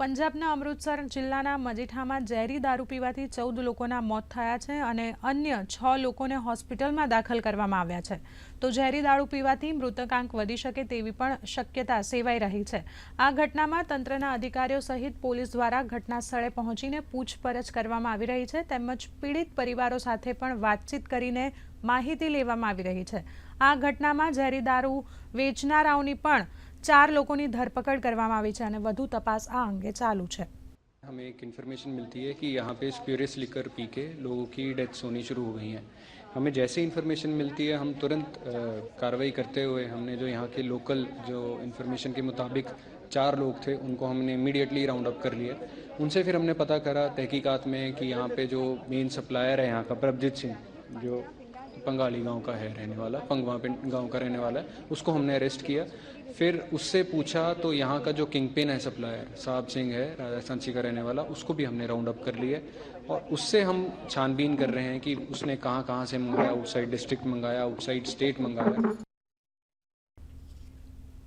પંજાબના અમૃતસર જિલ્લાના મજીઠામાં ઝેરી દારૂ પીવાથી ચૌદ લોકોના મોત થયા છે અને અન્ય છ લોકોને હોસ્પિટલમાં દાખલ કરવામાં આવ્યા છે. તો ઝેરી દારૂ પીવાથી મૃતકાંક વધી શકે તેવી પણ શક્યતા સેવાઈ રહી છે. આ ઘટનામાં તંત્રના અધિકારીઓ સહિત પોલીસ દ્વારા ઘટના સ્થળે પહોંચીને પૂછપરછ કરવામાં આવી રહી છે તેમજ પીડિત પરિવારો સાથે પણ વાતચીત કરીને માહિતી લેવામાં આવી રહી છે. આ ઘટનામાં ઝેરી દારૂ વેચનારાઓની પણ ચાર લોકોની ધરપકડ કરવામાં આવી છે અને વધુ તપાસ આ અંગે ચાલુ છે हमें एक इन्फॉर्मेशन मिलती है कि यहाँ पे स्प्यूरियस लिकर पी के लोगों की डेथ्स होनी शुरू हो गई हैं हमें जैसे इन्फॉर्मेशन मिलती है हम तुरंत अ, कार्रवाई करते हुए हमने जो यहाँ के लोकल जो इन्फॉर्मेशन के मुताबिक चार लोग थे उनको हमने इमीडिएटली राउंड अप कर लिया उनसे फिर हमने पता करा तहकीकात में कि यहाँ पे जो मेन सप्लायर है यहाँ का प्रभजीत सिंह जो पंगाली गांव का है रहने वाला पंगवा पिंड गांव का रहने वाला है उसको हमने अरेस्ट किया फिर उससे पूछा तो यहाँ का जो किंग पिन है सप्लायर साहब सिंह है, राजस्थान सी का रहने वाला, उसको भी हमने राउंड अप कर लिया और उससे हम छानबीन कर रहे हैं कि उसने कहाँ कहाँ से मंगाया आउटसाइड डिस्ट्रिक्ट मंगाया आउटसाइड स्टेट मंगाया।